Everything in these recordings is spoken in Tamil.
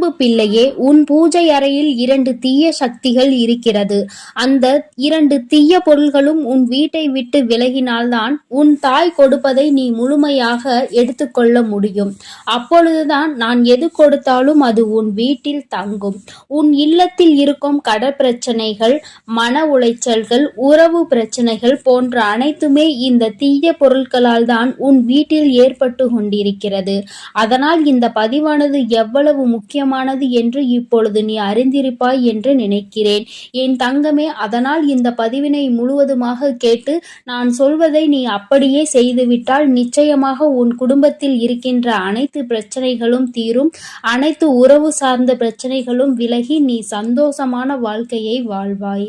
அன்பு பிள்ளையே உன் பூஜை அறையில் இரண்டு தீய சக்திகள் இருக்கிறது. அந்த இரண்டு தீய பொருள்களும் உன் வீட்டை விட்டு விலகினால்தான் உன் தாய் கொடுப்பதை நீ முழுமையாக எடுத்துக்கொள்ள முடியும். அப்பொழுதுதான் நான் எது கொடுத்தாலும் அது உன் வீட்டில் தங்கும். உன் இல்லத்தில் இருக்கும் கடற்பிரச்சனைகள் மன உளைச்சல்கள் உறவு பிரச்சனைகள் போன்ற அனைத்துமே இந்த தீய பொருட்களால் தான் உன் வீட்டில் ஏற்பட்டு கொண்டிருக்கிறது. அதனால் இந்த பதிவானது எவ்வளவு முக்கியம் முக்கியமானது என்று இப்பொழுது நீ அறிந்திருப்பாய் என்று நினைக்கிறேன். என் தங்கமே அதனால் இந்த பதிவினை முழுவதுமாக கேட்டு நான் சொல்வதை நீ அப்படியே செய்துவிட்டால் நிச்சயமாக உன் குடும்பத்தில் இருக்கின்ற அனைத்து பிரச்சனைகளும் தீரும். அனைத்து உறவு சார்ந்த பிரச்சனைகளும் விலகி நீ சந்தோஷமான வாழ்க்கையை வாழ்வாய்.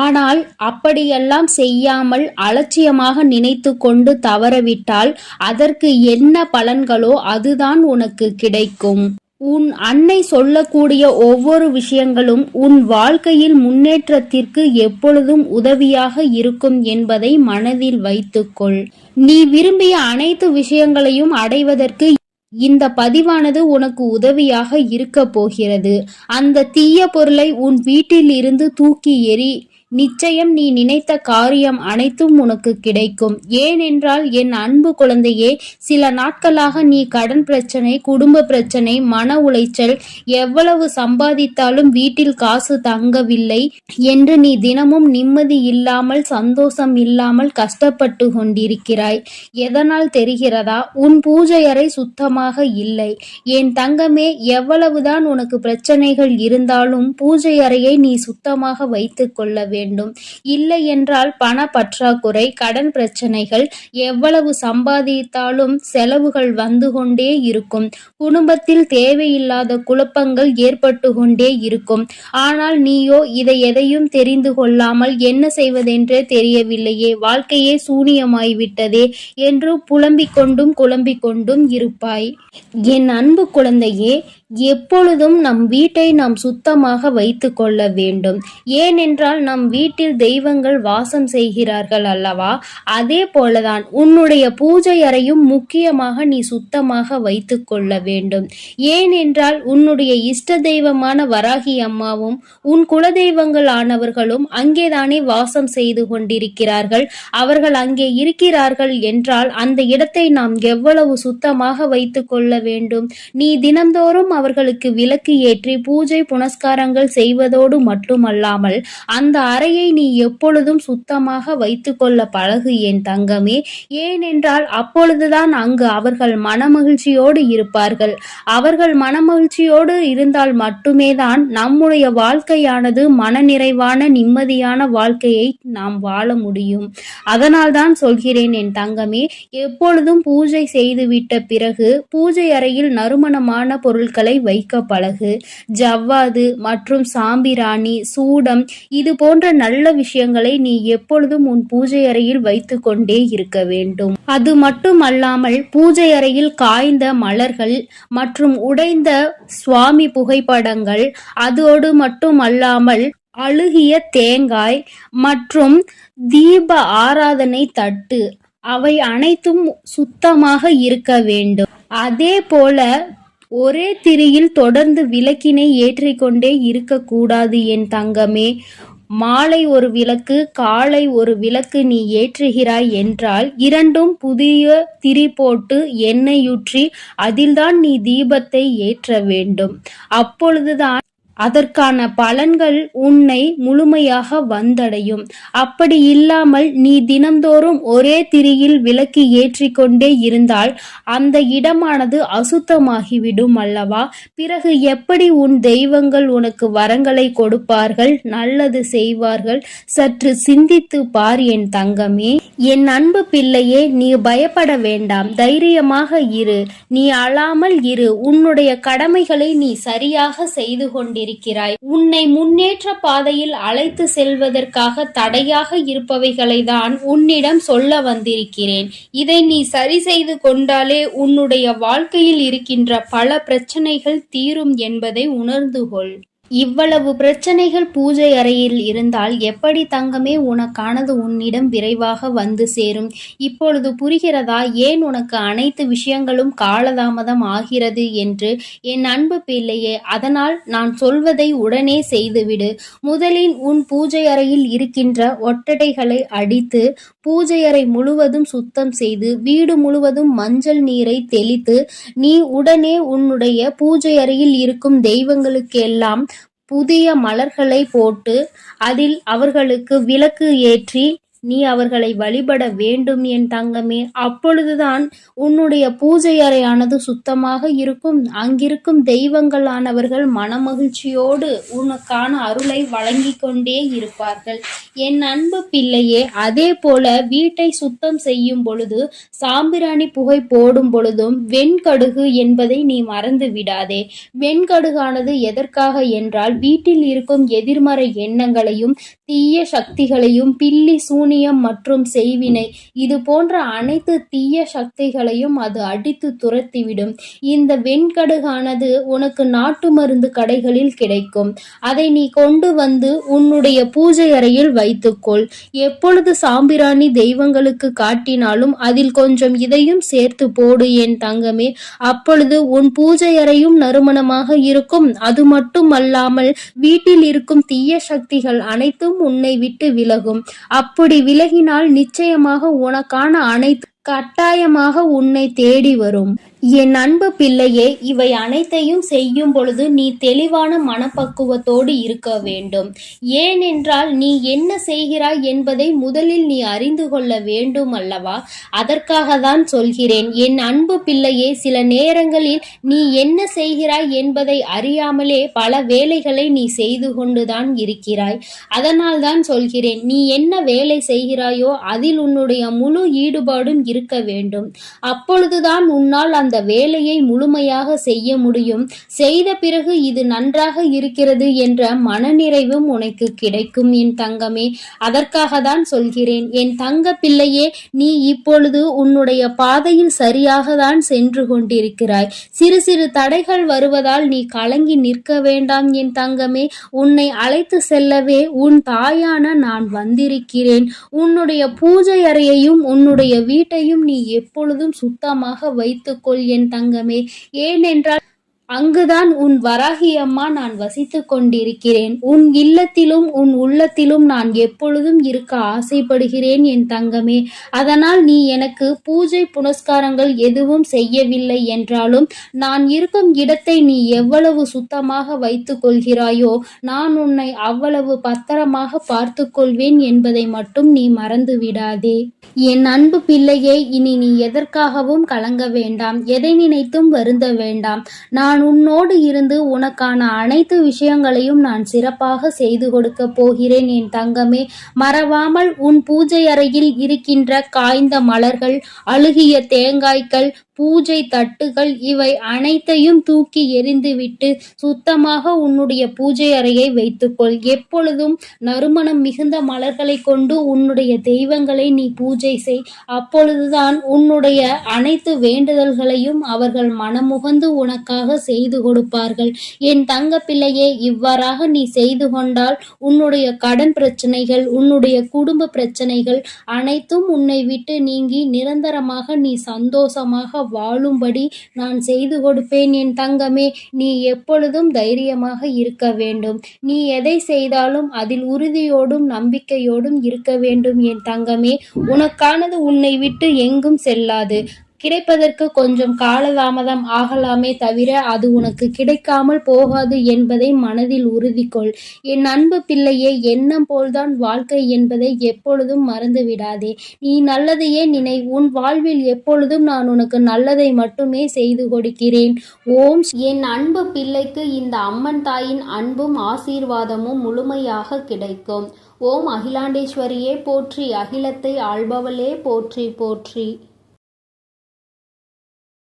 ஆனால் அப்படியெல்லாம் செய்யாமல் அலட்சியமாக நினைத்து கொண்டு தவறவிட்டால் அதற்கு என்ன பலன்களோ அதுதான் உனக்கு கிடைக்கும். உன் அன்னை சொல்லக்கூடிய ஒவ்வொரு விஷயங்களும் உன் வாழ்க்கையில் முன்னேற்றத்திற்கு எப்பொழுதும் உதவியாக இருக்கும் என்பதை மனதில் வைத்துக்கொள். நீ விரும்பிய அனைத்து விஷயங்களையும் அடைவதற்கு இந்த பதிவானது உனக்கு உதவியாக இருக்க போகிறது. அந்த தீய பொருளை உன் வீட்டில் இருந்து தூக்கி எறி நிச்சயம் நீ நினைத்த காரியம் அனைத்தும் உனக்கு கிடைக்கும். ஏனென்றால் என் அன்பு குழந்தையே சில நாட்களாக நீ கடன் பிரச்சனை குடும்ப பிரச்சனை மன உளைச்சல் எவ்வளவு சம்பாதித்தாலும் வீட்டில் காசு தங்கவில்லை என்று நீ தினமும் நிம்மதி இல்லாமல் சந்தோஷம் இல்லாமல் கஷ்டப்பட்டு கொண்டிருக்கிறாய். எதனால் தெரிகிறதா? உன் பூஜை அறை சுத்தமாக இல்லை. என் தங்கமே எவ்வளவுதான் உனக்கு பிரச்சனைகள் இருந்தாலும் பூஜை அறையை நீ சுத்தமாக வைத்துக் கொள்ள வேண்டும் வேண்டும். இல்லை என்றால் பண பற்றாக்குறை கடன் பிரச்சனைகள் எவ்வளவு சம்பாதித்தாலும் செலவுகள் வந்து கொண்டே இருக்கும். குடும்பத்தில் தேவையில்லாத குழப்பங்கள் ஏற்பட்டு கொண்டே இருக்கும். ஆனால் நீயோ இதை எதையும் தெரிந்து கொள்ளாமல் என்ன செய்வதென்றே தெரியவில்லையே வாழ்க்கையே சூனியமாய்விட்டதே என்று புலம்பிக் கொண்டும் குழம்பிக் கொண்டும் இருப்பாய். என் அன்பு குழந்தையே எப்பொழுதும் நம் வீட்டை நாம் சுத்தமாக வைத்து கொள்ள வேண்டும். ஏனென்றால் நம் வீட்டில் தெய்வங்கள் வாசம் செய்கிறார்கள் அல்லவா? அதே போலதான் உன்னுடைய பூஜை அறையும் முக்கியமாக நீ சுத்தமாக வைத்து கொள்ள வேண்டும். ஏனென்றால் உன்னுடைய இஷ்ட தெய்வமான வராகி அம்மாவும் உன் குலதெய்வங்கள் ஆனவர்களும் அங்கேதானே வாசம் செய்து கொண்டிருக்கிறார்கள். அவர்கள் அங்கே இருக்கிறார்கள் என்றால் அந்த இடத்தை நாம் எவ்வளவு சுத்தமாக வைத்து கொள்ள வேண்டும்? நீ தினந்தோறும் அவர்களுக்கு விளக்கு ஏற்றி பூஜை புனஸ்காரங்கள் செய்வதோடு மட்டுமல்லாமல் அந்த அறையை நீ எப்பொழுதும் சுத்தமாக வைத்துக்கொள்ள பழகு என் தங்கமே. ஏனென்றால் அப்பொழுதுதான் அங்கு அவர்கள் மனமகிழ்ச்சியோடு இருப்பார்கள். அவர்கள் மனமகிழ்ச்சியோடு இருந்தால் மட்டுமே தான் நம்முடைய வாழ்க்கையானது மனநிறைவான நிம்மதியான வாழ்க்கையை நாம் வாழ முடியும். அதனால் தான் சொல்கிறேன் என் தங்கமே எப்பொழுதும் பூஜை செய்துவிட்ட பிறகு பூஜை அறையில் நறுமணமான பொருட்களை வைக்க பழகு ஜவ்வாது மற்றும் சாம்பிராணி சூடம் இது போன்ற நல்ல விஷயங்களை நீ எப்பொழுதும் உன் பூஜை அறையில் வைத்து கொண்டே இருக்க வேண்டும். அது மட்டுமல்லாமல் பூஜை அறையில் காய்ந்த மலர்கள் மற்றும் உடைந்த சுவாமி புகைப்படங்கள் அதோடு மட்டுமல்லாமல் அழுகிய தேங்காய் மற்றும் தீப ஆராதனை தட்டு அவை அனைத்தும் சுத்தமாக இருக்க வேண்டும். அதே போல ஒரே திரியில் தொடர்ந்து விளக்கினை ஏற்றிக்கொண்டே இருக்கக்கூடாது என் தங்கமே. மாலை ஒரு விளக்கு காலை ஒரு விளக்கு நீ ஏற்றுகிறாய் என்றால் இரண்டும் புதிய திரி போட்டு எண்ணெயுற்றி அதில்தான் நீ தீபத்தை ஏற்ற வேண்டும். அப்பொழுதுதான் அதற்கான பலன்கள் உன்னை முழுமையாக வந்தடையும். அப்படி இல்லாமல் நீ தினந்தோறும் ஒரே திரியில் விளக்கு ஏற்றிக்கொண்டே இருந்தால் அந்த இடமானது அசுத்தமாகிவிடும் அல்லவா? பிறகு எப்படி உன் தெய்வங்கள் உனக்கு வரங்களை கொடுப்பார்கள் நல்லது செய்வார்கள்? சற்று சிந்தித்து பார் என் தங்கமே. என் அன்பு பிள்ளையே நீ பயப்பட வேண்டாம். தைரியமாக இரு. நீ அழாமல் இரு. உன்னுடைய கடமைகளை நீ சரியாக செய்து கொண்டிரு. இருக்கிறாய் உன்னை முன்னேற்ற பாதையில் அழைத்து செல்வதற்காக தடையாக இருப்பவைகளை தான் உன்னிடம் சொல்ல வந்திருக்கிறேன். இதை நீ சரி செய்து கொண்டாலே உன்னுடைய வாழ்க்கையில் இருக்கின்ற பல பிரச்சனைகள் தீரும் என்பதை உணர்ந்து கொள். இவ்வளவு பிரச்சனைகள் பூஜை அறையில் இருந்தால் எப்படி தங்கமே உனக்கானது உன்னிடம் விரைவாக வந்து சேரும்? இப்பொழுது புரிகிறதா? ஏன் உனக்கு அனைத்து விஷயங்களும் காலதாமதம் ஆகிறது என்று? என் அன்பு பிள்ளையே அதனால் நான் சொல்வதை உடனே செய்துவிடு. முதலில் உன் பூஜை அறையில் இருக்கின்ற ஒட்டடைகளை அடித்து பூஜை அறை முழுவதும் சுத்தம் செய்து வீடு முழுவதும் மஞ்சள் நீரை தெளித்து நீ உடனே உன்னுடைய பூஜை அறையில் இருக்கும் தெய்வங்களுக்கெல்லாம் புதிய மலர்களை போட்டு அதில் அவர்களுக்கு விளக்கு ஏற்றி நீ அவர்களை வழிபட வேண்டும் என் தங்கமே. அப்பொழுதுதான் உன்னுடைய பூஜை அறையானது சுத்தமாக இருக்கும். அங்கிருக்கும் தெய்வங்களானவர்கள் மனமகிழ்ச்சியோடு உனக்கான அருளை வழங்கிக் கொண்டே இருப்பார்கள். என் அன்பு பிள்ளையே அதே போல வீட்டை சுத்தம் செய்யும் பொழுது சாம்பிராணி புகை போடும் பொழுதும் வெண்கடுகு என்பதை நீ மறந்து விடாதே. வெண்கடுகானது எதற்காக என்றால் வீட்டில் இருக்கும் எதிர்மறை எண்ணங்களையும் தீய சக்திகளையும் பில்லி சூனியம் மற்றும் செய்வினை. இது போன்ற அனைத்து தீய சக்திகளையும் அது அடித்து துரத்திவிடும். இந்த வெண்கடுகானது உனக்கு நாட்டு மருந்து கடைகளில் கிடைக்கும். அதை நீ கொண்டு வந்து உன்னுடைய பூஜை அறையில் வைத்துக்கொள். எப்பொழுது சாம்பிராணி தெய்வங்களுக்கு காட்டினாலும் அதில் கொஞ்சம் இதையும் சேர்த்து போடு என் தங்கமே. அப்பொழுது உன் பூஜை அறையும் நறுமணமாக இருக்கும். அது மட்டும் அல்லாமல் வீட்டில் இருக்கும் தீய சக்திகள் அனைத்தும் உன்னை விட்டு விலகும். அப்படி விலகினால் நிச்சயமாக உனக்கான அனைத்து கட்டாயமாக உன்னை தேடி வரும். என் அன்பு பிள்ளையே இவை அனைத்தையும் செய்யும் பொழுது நீ தெளிவான மனப்பக்குவத்தோடு இருக்க வேண்டும். ஏனென்றால் நீ என்ன செய்கிறாய் என்பதை முதலில் நீ அறிந்து கொள்ள வேண்டும் அல்லவா? அதற்காக தான் சொல்கிறேன் என் அன்பு பிள்ளையே சில நேரங்களில் நீ என்ன செய்கிறாய் என்பதை அறியாமலே பல வேலைகளை நீ செய்து கொண்டுதான் இருக்கிறாய். அதனால் தான் சொல்கிறேன் நீ என்ன வேலை செய்கிறாயோ அதில் உன்னுடைய முழு ஈடுபாடும் இருக்க வேண்டும். அப்பொழுதுதான் உன்னால் அந்த வேலையை முழுமையாக செய்ய முடியும். செய்த பிறகு இது நன்றாக இருக்கிறது என்ற மனநிறைவும் உனக்கு கிடைக்கும் என் தங்கமே. அதற்காக தான் சொல்கிறேன் என் தங்க பிள்ளையே நீ இப்பொழுது உன்னுடைய பாதையில் சரியாக தான் சென்று கொண்டிருக்கிறாய். சிறு சிறு தடைகள் வருவதால் நீ கலங்கி நிற்க வேண்டாம் என் தங்கமே. உன்னை அழைத்து செல்லவே உன் தாயான நான் வந்திருக்கிறேன். உன்னுடைய பூஜை அறையையும் உன்னுடைய வீட்டையும் நீ எப்பொழுதும் சுத்தமாக வைத்துக்கொள் என் தங்கமே. ஏனென்றால் அங்குதான் உன் வராகி அம்மா நான் வசித்துக் கொண்டிருக்கிறேன். உன் இல்லத்திலும் உன் உள்ளத்திலும் நான் எப்பொழுதும் இருக்க ஆசைப்படுகிறேன் என் தங்கமே. அதனால் நீ எனக்கு பூஜை புனஸ்காரங்கள் எதுவும் செய்யவில்லை என்றாலும் நான் இருக்கும் இடத்தை நீ எவ்வளவு சுத்தமாக வைத்துக் கொள்கிறாயோ நான் உன்னை அவ்வளவு பத்திரமாக பார்த்து கொள்வேன் என்பதை மட்டும் நீ மறந்து விடாதே என் அன்பு பிள்ளையே இனி நீ எதற்காகவும் கலங்க வேண்டாம். எதை நினைத்தும் வருந்த வேண்டாம். நான் உன்னோடு இருந்து உனக்கான அனைத்து விஷயங்களையும் நான் சிறப்பாக செய்து கொடுக்க போகிறேன். என் தங்கமே மறவாமல் உன் பூஜை அறையில் இருக்கின்ற காய்ந்த மலர்கள் அழுகிய தேங்காய்கள் பூஜை தட்டுகள் இவை அனைத்தையும் தூக்கி எறிந்துவிட்டு சுத்தமாக உன்னுடைய பூஜை அறையை வைத்துக்கொள். எப்பொழுதும் நறுமணம் மிகுந்த மலர்களை கொண்டு உன்னுடைய தெய்வங்களை நீ பூஜை செய். அப்பொழுதுதான் உன்னுடைய அனைத்து வேண்டுதல்களையும் அவர்கள் மனமுகந்து உனக்காக செய்து கொடுப்பார்கள். என் தங்க பிள்ளையே இவ்வாறாக நீ செய்து கொண்டால் உன்னுடைய கடன் பிரச்சனைகள் உன்னுடைய குடும்ப பிரச்சனைகள் அனைத்தும் உன்னை விட்டு நீங்கி நிரந்தரமாக நீ சந்தோஷமாக வாழும்படி நான் செய்து கொடுப்பேன் என் தங்கமே. நீ எப்பொழுதும் தைரியமாக இருக்க வேண்டும். நீ எதை செய்தாலும் அதில் உறுதியோடும் நம்பிக்கையோடும் இருக்க வேண்டும் என் தங்கமே. உனக்கானது உன்னை விட்டு எங்கும் செல்லாது. கிடைப்பதற்கு கொஞ்சம் காலதாமதம் ஆகலாமே தவிர அது உனக்கு கிடைக்காமல் போகாது என்பதை மனதில் உறுதி கொள் என் அன்பு பிள்ளையே எண்ணம் போல்தான் வாழ்க்கை என்பதை எப்பொழுதும் மறந்து விடாதே நீ நல்லதையே நினை உன் வாழ்வில் எப்பொழுதும் நான் உனக்கு நல்லதை மட்டுமே செய்து கொடுக்கிறேன். ஓம் என் அன்பு பிள்ளைக்கு இந்த அம்மன் தாயின் அன்பும் ஆசீர்வாதமும் முழுமையாக கிடைக்கும். ஓம் அகிலாண்டேஸ்வரியே போற்றி அகிலத்தை ஆள்பவளே போற்றி போற்றி.